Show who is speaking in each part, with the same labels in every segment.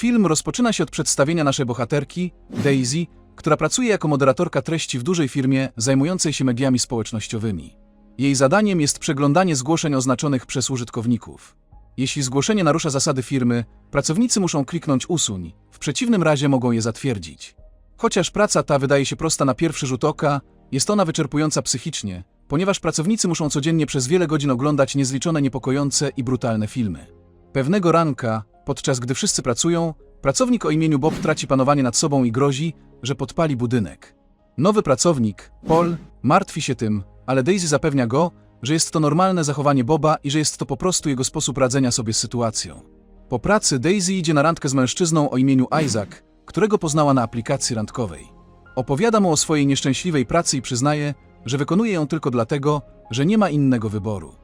Speaker 1: Film rozpoczyna się od przedstawienia naszej bohaterki, Daisy, która pracuje jako moderatorka treści w dużej firmie zajmującej się mediami społecznościowymi. Jej zadaniem jest przeglądanie zgłoszeń oznaczonych przez użytkowników. Jeśli zgłoszenie narusza zasady firmy, pracownicy muszą kliknąć usuń, w przeciwnym razie mogą je zatwierdzić. Chociaż praca ta wydaje się prosta na pierwszy rzut oka, jest ona wyczerpująca psychicznie, ponieważ pracownicy muszą codziennie przez wiele godzin oglądać niezliczone niepokojące i brutalne filmy. Pewnego ranka, podczas gdy wszyscy pracują, pracownik o imieniu Bob traci panowanie nad sobą i grozi, że podpali budynek. Nowy pracownik, Paul, martwi się tym, ale Daisy zapewnia go, że jest to normalne zachowanie Boba i że jest to po prostu jego sposób radzenia sobie z sytuacją. Po pracy Daisy idzie na randkę z mężczyzną o imieniu Isaac, którego poznała na aplikacji randkowej. Opowiada mu o swojej nieszczęśliwej pracy i przyznaje, że wykonuje ją tylko dlatego, że nie ma innego wyboru.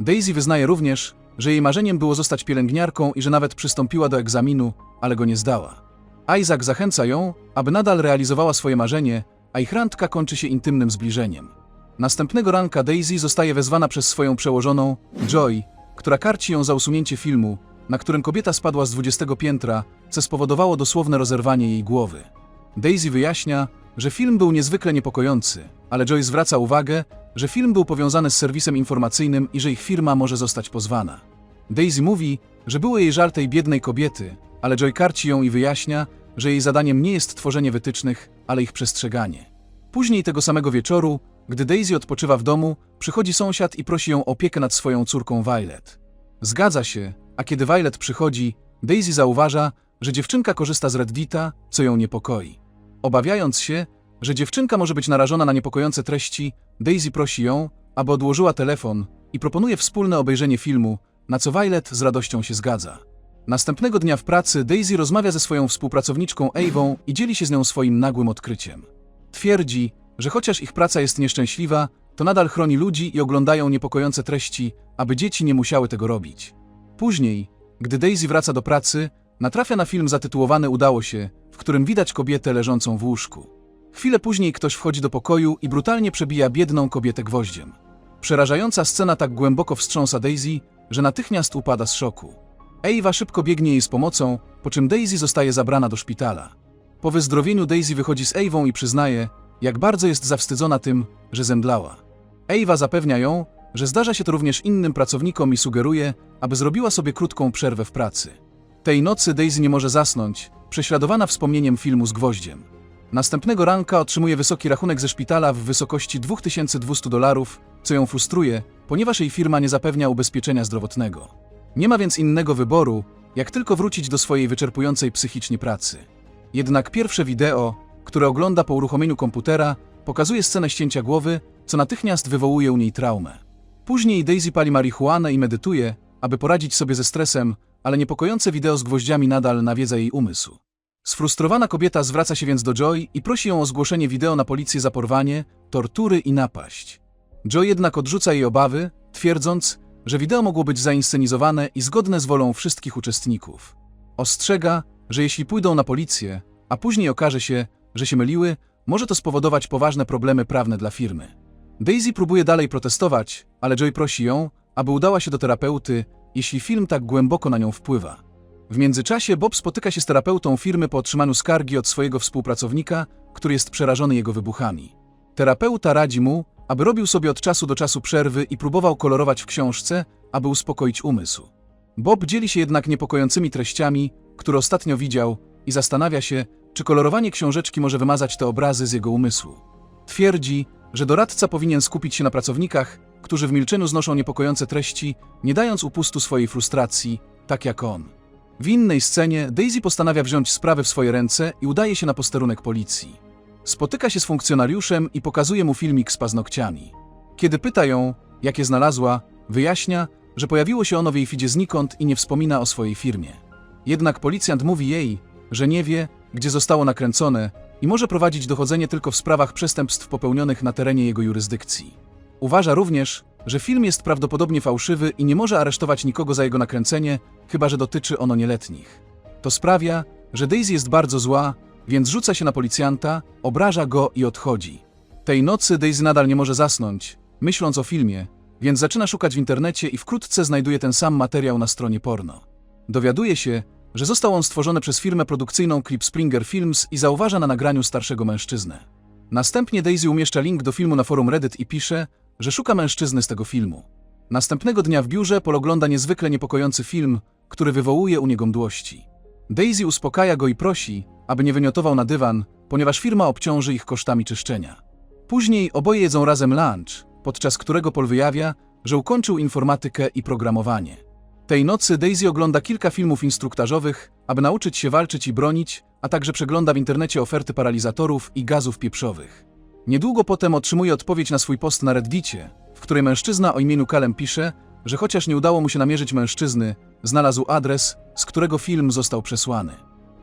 Speaker 1: Daisy wyznaje również, że jej marzeniem było zostać pielęgniarką i że nawet przystąpiła do egzaminu, ale go nie zdała. Isaac zachęca ją, aby nadal realizowała swoje marzenie, a ich randka kończy się intymnym zbliżeniem. Następnego ranka Daisy zostaje wezwana przez swoją przełożoną, Joy, która karci ją za usunięcie filmu, na którym kobieta spadła z 20 piętra, co spowodowało dosłowne rozerwanie jej głowy. Daisy wyjaśnia, że film był niezwykle niepokojący, ale Joy zwraca uwagę, że film był powiązany z serwisem informacyjnym i że ich firma może zostać pozwana. Daisy mówi, że było jej żal tej biednej kobiety, ale Joy karci ją i wyjaśnia, że jej zadaniem nie jest tworzenie wytycznych, ale ich przestrzeganie. Później tego samego wieczoru, gdy Daisy odpoczywa w domu, przychodzi sąsiad i prosi ją o opiekę nad swoją córką Violet. Zgadza się, a kiedy Violet przychodzi, Daisy zauważa, że dziewczynka korzysta z Reddita, co ją niepokoi. Obawiając się, że dziewczynka może być narażona na niepokojące treści, Daisy prosi ją, aby odłożyła telefon i proponuje wspólne obejrzenie filmu, na co Violet z radością się zgadza. Następnego dnia w pracy Daisy rozmawia ze swoją współpracowniczką Avą i dzieli się z nią swoim nagłym odkryciem. Twierdzi, że chociaż ich praca jest nieszczęśliwa, to nadal chroni ludzi i oglądają niepokojące treści, aby dzieci nie musiały tego robić. Później, gdy Daisy wraca do pracy, natrafia na film zatytułowany Udało się, w którym widać kobietę leżącą w łóżku. Chwilę później ktoś wchodzi do pokoju i brutalnie przebija biedną kobietę gwoździem. Przerażająca scena tak głęboko wstrząsa Daisy, że natychmiast upada z szoku. Ava szybko biegnie jej z pomocą, po czym Daisy zostaje zabrana do szpitala. Po wyzdrowieniu Daisy wychodzi z Avą i przyznaje, jak bardzo jest zawstydzona tym, że zemdlała. Ava zapewnia ją, że zdarza się to również innym pracownikom i sugeruje, aby zrobiła sobie krótką przerwę w pracy. Tej nocy Daisy nie może zasnąć, prześladowana wspomnieniem filmu z gwoździem. Następnego ranka otrzymuje wysoki rachunek ze szpitala w wysokości 2200 dolarów, co ją frustruje, ponieważ jej firma nie zapewnia ubezpieczenia zdrowotnego. Nie ma więc innego wyboru, jak tylko wrócić do swojej wyczerpującej psychicznie pracy. Jednak pierwsze wideo, które ogląda po uruchomieniu komputera, pokazuje scenę ścięcia głowy, co natychmiast wywołuje u niej traumę. Później Daisy pali marihuanę i medytuje, aby poradzić sobie ze stresem, ale niepokojące wideo z gwoździami nadal nawiedza jej umysł. Sfrustrowana kobieta zwraca się więc do Joy i prosi ją o zgłoszenie wideo na policję za porwanie, tortury i napaść. Joy jednak odrzuca jej obawy, twierdząc, że wideo mogło być zainscenizowane i zgodne z wolą wszystkich uczestników. Ostrzega, że jeśli pójdą na policję, a później okaże się, że się myliły, może to spowodować poważne problemy prawne dla firmy. Daisy próbuje dalej protestować, ale Joy prosi ją, aby udała się do terapeuty, jeśli film tak głęboko na nią wpływa. W międzyczasie Bob spotyka się z terapeutą firmy po otrzymaniu skargi od swojego współpracownika, który jest przerażony jego wybuchami. Terapeuta radzi mu, aby robił sobie od czasu do czasu przerwy i próbował kolorować w książce, aby uspokoić umysł. Bob dzieli się jednak niepokojącymi treściami, które ostatnio widział i zastanawia się, czy kolorowanie książeczki może wymazać te obrazy z jego umysłu. Twierdzi, że doradca powinien skupić się na pracownikach, którzy w milczeniu znoszą niepokojące treści, nie dając upustu swojej frustracji, tak jak on. W innej scenie Daisy postanawia wziąć sprawy w swoje ręce i udaje się na posterunek policji. Spotyka się z funkcjonariuszem i pokazuje mu filmik z paznokciami. Kiedy pyta ją, jakie znalazła, wyjaśnia, że pojawiło się ono w jej feedzie znikąd i nie wspomina o swojej firmie. Jednak policjant mówi jej, że nie wie, gdzie zostało nakręcone i może prowadzić dochodzenie tylko w sprawach przestępstw popełnionych na terenie jego jurysdykcji. Uważa również, że film jest prawdopodobnie fałszywy i nie może aresztować nikogo za jego nakręcenie, chyba że dotyczy ono nieletnich. To sprawia, że Daisy jest bardzo zła, więc rzuca się na policjanta, obraża go i odchodzi. Tej nocy Daisy nadal nie może zasnąć, myśląc o filmie, więc zaczyna szukać w internecie i wkrótce znajduje ten sam materiał na stronie porno. Dowiaduje się, że został on stworzony przez firmę produkcyjną Clip Springer Films i zauważa na nagraniu starszego mężczyznę. Następnie Daisy umieszcza link do filmu na forum Reddit i pisze, że szuka mężczyzny z tego filmu. Następnego dnia w biurze Paul ogląda niezwykle niepokojący film, który wywołuje u niego mdłości. Daisy uspokaja go i prosi, aby nie wymiotował na dywan, ponieważ firma obciąży ich kosztami czyszczenia. Później oboje jedzą razem lunch, podczas którego Paul wyjawia, że ukończył informatykę i programowanie. Tej nocy Daisy ogląda kilka filmów instruktażowych, aby nauczyć się walczyć i bronić, a także przegląda w internecie oferty paralizatorów i gazów pieprzowych. Niedługo potem otrzymuje odpowiedź na swój post na Reddicie, w której mężczyzna o imieniu Kalem pisze, że chociaż nie udało mu się namierzyć mężczyzny, znalazł adres, z którego film został przesłany.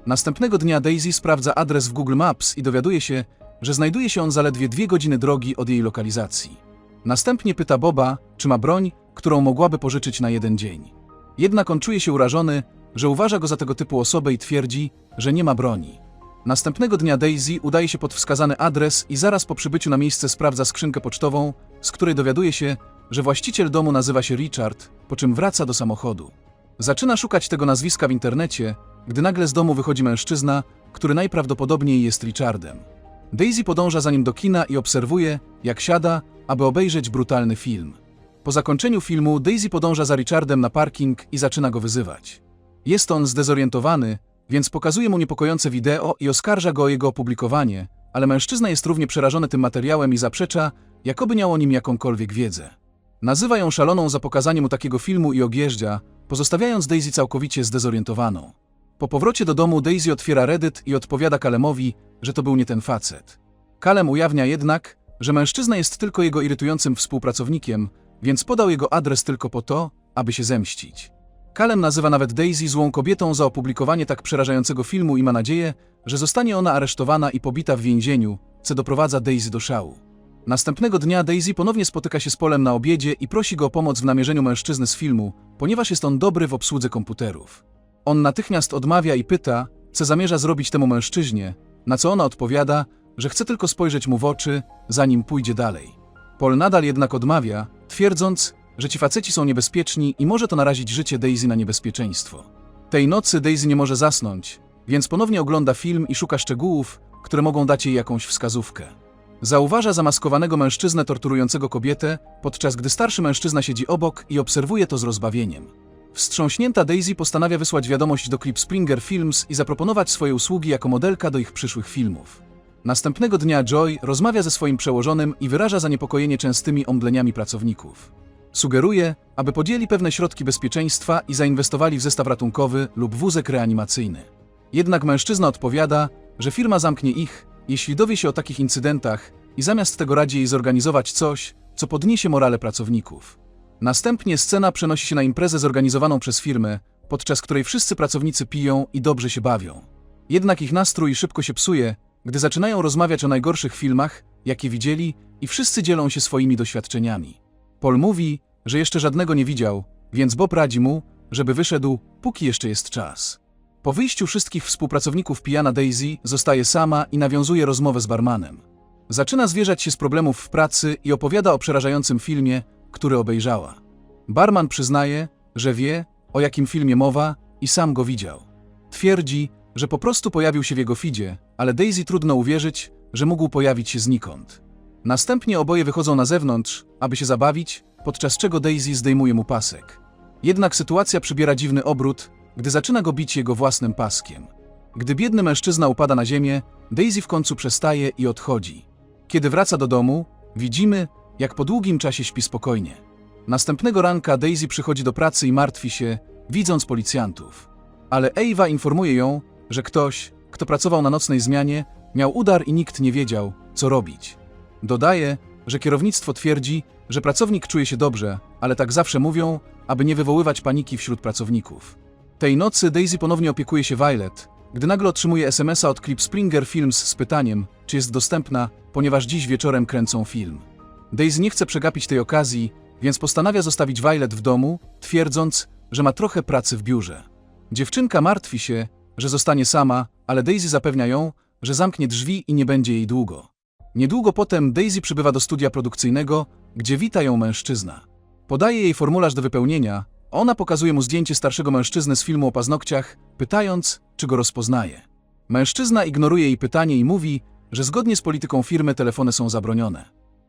Speaker 1: Następnego dnia Daisy sprawdza adres w Google Maps i dowiaduje się, że znajduje się on zaledwie dwie godziny drogi od jej lokalizacji. Następnie pyta Boba, czy ma broń, którą mogłaby pożyczyć na jeden dzień. Jednak on czuje się urażony, że uważa go za tego typu osobę i twierdzi, że nie ma broni. Następnego dnia Daisy udaje się pod wskazany adres i zaraz po przybyciu na miejsce sprawdza skrzynkę pocztową, z której dowiaduje się, że właściciel domu nazywa się Richard, po czym wraca do samochodu. Zaczyna szukać tego nazwiska w internecie, gdy nagle z domu wychodzi mężczyzna, który najprawdopodobniej jest Richardem. Daisy podąża za nim do kina i obserwuje, jak siada, aby obejrzeć brutalny film. Po zakończeniu filmu Daisy podąża za Richardem na parking i zaczyna go wyzywać. Jest on zdezorientowany, więc pokazuje mu niepokojące wideo i oskarża go o jego opublikowanie, ale mężczyzna jest równie przerażony tym materiałem i zaprzecza, jakoby miał o nim jakąkolwiek wiedzę. Nazywa ją szaloną za pokazanie mu takiego filmu i objeżdża, pozostawiając Daisy całkowicie zdezorientowaną. Po powrocie do domu Daisy otwiera Reddit i odpowiada Kalemowi, że to był nie ten facet. Kalem ujawnia jednak, że mężczyzna jest tylko jego irytującym współpracownikiem, więc podał jego adres tylko po to, aby się zemścić. Kalem nazywa nawet Daisy złą kobietą za opublikowanie tak przerażającego filmu i ma nadzieję, że zostanie ona aresztowana i pobita w więzieniu, co doprowadza Daisy do szału. Następnego dnia Daisy ponownie spotyka się z Polem na obiedzie i prosi go o pomoc w namierzeniu mężczyzny z filmu, ponieważ jest on dobry w obsłudze komputerów. On natychmiast odmawia i pyta, co zamierza zrobić temu mężczyźnie, na co ona odpowiada, że chce tylko spojrzeć mu w oczy, zanim pójdzie dalej. Paul nadal jednak odmawia, twierdząc, że ci faceci są niebezpieczni i może to narazić życie Daisy na niebezpieczeństwo. Tej nocy Daisy nie może zasnąć, więc ponownie ogląda film i szuka szczegółów, które mogą dać jej jakąś wskazówkę. Zauważa zamaskowanego mężczyznę torturującego kobietę, podczas gdy starszy mężczyzna siedzi obok i obserwuje to z rozbawieniem. Wstrząśnięta Daisy postanawia wysłać wiadomość do Clip Springer Films i zaproponować swoje usługi jako modelka do ich przyszłych filmów. Następnego dnia Joy rozmawia ze swoim przełożonym i wyraża zaniepokojenie częstymi omdleniami pracowników. Sugeruje, aby podjęli pewne środki bezpieczeństwa i zainwestowali w zestaw ratunkowy lub wózek reanimacyjny. Jednak mężczyzna odpowiada, że firma zamknie ich, jeśli dowie się o takich incydentach i zamiast tego radzi jej zorganizować coś, co podniesie morale pracowników. Następnie scena przenosi się na imprezę zorganizowaną przez firmę, podczas której wszyscy pracownicy piją i dobrze się bawią. Jednak ich nastrój szybko się psuje, gdy zaczynają rozmawiać o najgorszych filmach, jakie widzieli i wszyscy dzielą się swoimi doświadczeniami. Paul mówi, że jeszcze żadnego nie widział, więc Bob radzi mu, żeby wyszedł, póki jeszcze jest czas. Po wyjściu wszystkich współpracowników pijana Daisy zostaje sama i nawiązuje rozmowę z barmanem. Zaczyna zwierzać się z problemów w pracy i opowiada o przerażającym filmie, który obejrzała. Barman przyznaje, że wie, o jakim filmie mowa i sam go widział. Twierdzi, że po prostu pojawił się w jego feedzie, ale Daisy trudno uwierzyć, że mógł pojawić się znikąd. Następnie oboje wychodzą na zewnątrz, aby się zabawić, podczas czego Daisy zdejmuje mu pasek. Jednak sytuacja przybiera dziwny obrót, gdy zaczyna go bić jego własnym paskiem. Gdy biedny mężczyzna upada na ziemię, Daisy w końcu przestaje i odchodzi. Kiedy wraca do domu, widzimy, jak po długim czasie śpi spokojnie. Następnego ranka Daisy przychodzi do pracy i martwi się, widząc policjantów. Ale Ewa informuje ją, że ktoś, kto pracował na nocnej zmianie, miał udar i nikt nie wiedział, co robić. Dodaje, że kierownictwo twierdzi, że pracownik czuje się dobrze, ale tak zawsze mówią, aby nie wywoływać paniki wśród pracowników. Tej nocy Daisy ponownie opiekuje się Violet, gdy nagle otrzymuje SMS-a od Clip Springer Films z pytaniem, czy jest dostępna, ponieważ dziś wieczorem kręcą film. Daisy nie chce przegapić tej okazji, więc postanawia zostawić Violet w domu, twierdząc, że ma trochę pracy w biurze. Dziewczynka martwi się, że zostanie sama, ale Daisy zapewnia ją, że zamknie drzwi i nie będzie jej długo. Niedługo potem Daisy przybywa do studia produkcyjnego, gdzie wita ją mężczyzna. Podaje jej formularz do wypełnienia, Ona pokazuje mu zdjęcie starszego mężczyzny z filmu o paznokciach, pytając, czy go rozpoznaje. Mężczyzna ignoruje jej pytanie i mówi, że zgodnie z polityką firmy telefony są zabronione.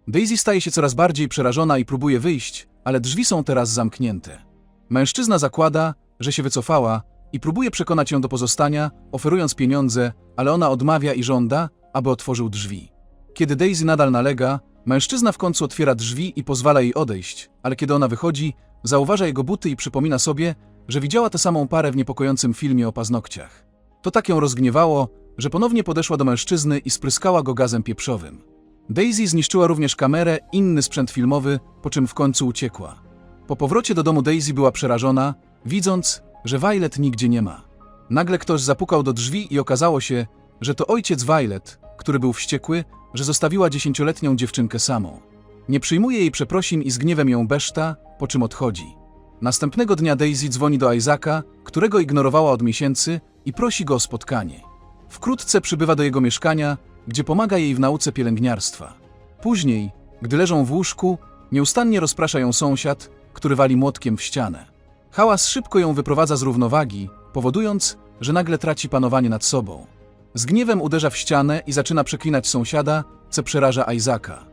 Speaker 1: Daisy staje się coraz bardziej przerażona i próbuje wyjść, ale drzwi są teraz zamknięte. Mężczyzna zakłada, że się wycofała i próbuje przekonać ją do pozostania, oferując pieniądze, ale ona odmawia i żąda, aby otworzył drzwi. Kiedy Daisy nadal nalega, mężczyzna w końcu otwiera drzwi i pozwala jej odejść, ale kiedy ona wychodzi, zauważa jego buty i przypomina sobie, że widziała tę samą parę w niepokojącym filmie o paznokciach. To tak ją rozgniewało, że ponownie podeszła do mężczyzny i spryskała go gazem pieprzowym. Daisy zniszczyła również kamerę inny sprzęt filmowy, po czym w końcu uciekła. Po powrocie do domu Daisy była przerażona, widząc, że Violet nigdzie nie ma. Nagle ktoś zapukał do drzwi i okazało się, że to ojciec Violet, który był wściekły, że zostawiła dziesięcioletnią dziewczynkę samą. Nie przyjmuje jej przeprosin i z gniewem ją beszta, po czym odchodzi. Następnego dnia Daisy dzwoni do Isaaca, którego ignorowała od miesięcy i prosi go o spotkanie. Wkrótce przybywa do jego mieszkania, gdzie pomaga jej w nauce pielęgniarstwa. Później, gdy leżą w łóżku, nieustannie rozprasza ją sąsiad, który wali młotkiem w ścianę. Hałas szybko ją wyprowadza z równowagi, powodując, że nagle traci panowanie nad sobą. Z gniewem uderza w ścianę i zaczyna przeklinać sąsiada, co przeraża Isaaca.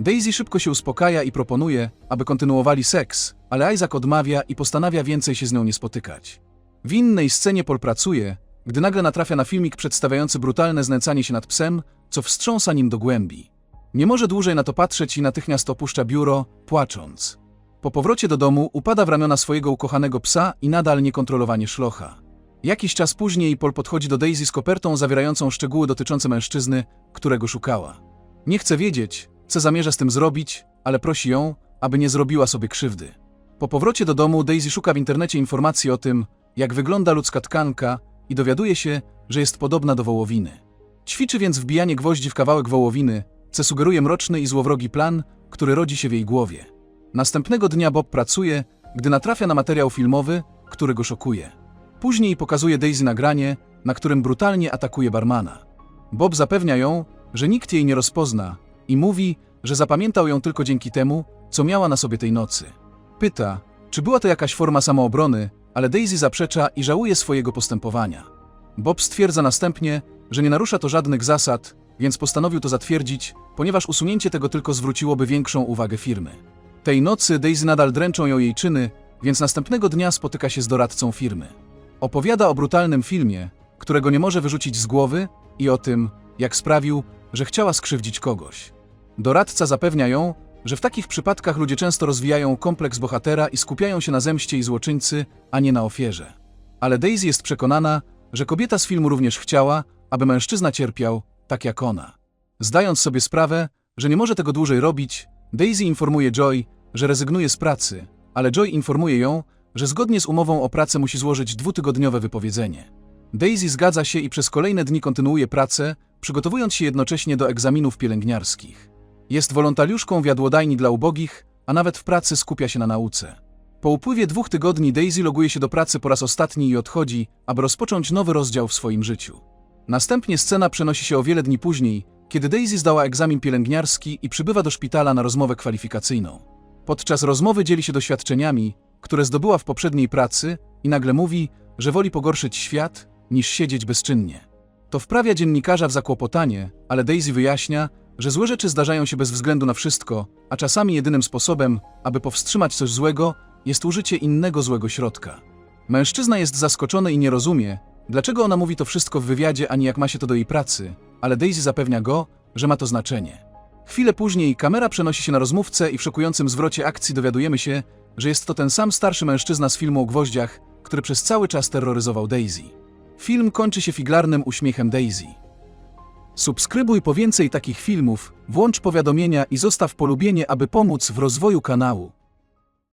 Speaker 1: Daisy szybko się uspokaja i proponuje, aby kontynuowali seks, ale Isaac odmawia i postanawia więcej się z nią nie spotykać. W innej scenie Paul pracuje, gdy nagle natrafia na filmik przedstawiający brutalne znęcanie się nad psem, co wstrząsa nim do głębi. Nie może dłużej na to patrzeć i natychmiast opuszcza biuro, płacząc. Po powrocie do domu upada w ramiona swojego ukochanego psa i nadal niekontrolowanie szlocha. Jakiś czas później Paul podchodzi do Daisy z kopertą zawierającą szczegóły dotyczące mężczyzny, którego szukała. Nie chce wiedzieć, co zamierza z tym zrobić, ale prosi ją, aby nie zrobiła sobie krzywdy. Po powrocie do domu Daisy szuka w internecie informacji o tym, jak wygląda ludzka tkanka i dowiaduje się, że jest podobna do wołowiny. Ćwiczy więc wbijanie gwoździ w kawałek wołowiny, co sugeruje mroczny i złowrogi plan, który rodzi się w jej głowie. Następnego dnia Bob pracuje, gdy natrafia na materiał filmowy, który go szokuje. Później pokazuje Daisy nagranie, na którym brutalnie atakuje barmana. Bob zapewnia ją, że nikt jej nie rozpozna i mówi, że zapamiętał ją tylko dzięki temu, co miała na sobie tej nocy. Pyta, czy była to jakaś forma samoobrony, ale Daisy zaprzecza i żałuje swojego postępowania. Bob stwierdza następnie, że nie narusza to żadnych zasad, więc postanowił to zatwierdzić, ponieważ usunięcie tego tylko zwróciłoby większą uwagę firmy. Tej nocy Daisy nadal dręczą ją jej czyny, więc następnego dnia spotyka się z doradcą firmy. Opowiada o brutalnym filmie, którego nie może wyrzucić z głowy i o tym, jak sprawił, że chciała skrzywdzić kogoś. Doradca zapewnia ją, że w takich przypadkach ludzie często rozwijają kompleks bohatera i skupiają się na zemście i złoczyńcy, a nie na ofierze. Ale Daisy jest przekonana, że kobieta z filmu również chciała, aby mężczyzna cierpiał, tak jak ona. Zdając sobie sprawę, że nie może tego dłużej robić, Daisy informuje Joy, że rezygnuje z pracy, ale Joy informuje ją, że zgodnie z umową o pracę musi złożyć dwutygodniowe wypowiedzenie. Daisy zgadza się i przez kolejne dni kontynuuje pracę, przygotowując się jednocześnie do egzaminów pielęgniarskich. Jest wolontariuszką w jadłodajni dla ubogich, a nawet w pracy skupia się na nauce. Po upływie dwóch tygodni Daisy loguje się do pracy po raz ostatni i odchodzi, aby rozpocząć nowy rozdział w swoim życiu. Następnie scena przenosi się o wiele dni później, kiedy Daisy zdała egzamin pielęgniarski i przybywa do szpitala na rozmowę kwalifikacyjną. Podczas rozmowy dzieli się doświadczeniami, które zdobyła w poprzedniej pracy i nagle mówi, że woli pogorszyć świat, niż siedzieć bezczynnie. To wprawia dziennikarza w zakłopotanie, ale Daisy wyjaśnia, że złe rzeczy zdarzają się bez względu na wszystko, a czasami jedynym sposobem, aby powstrzymać coś złego, jest użycie innego złego środka. Mężczyzna jest zaskoczony i nie rozumie, dlaczego ona mówi to wszystko w wywiadzie, ani jak ma się to do jej pracy, ale Daisy zapewnia go, że ma to znaczenie. Chwilę później kamera przenosi się na rozmówcę i w szokującym zwrocie akcji dowiadujemy się, że jest to ten sam starszy mężczyzna z filmu o gwoździach, który przez cały czas terroryzował Daisy. Film kończy się figlarnym uśmiechem Daisy. Subskrybuj po więcej takich filmów, włącz powiadomienia i zostaw polubienie, aby pomóc w rozwoju kanału.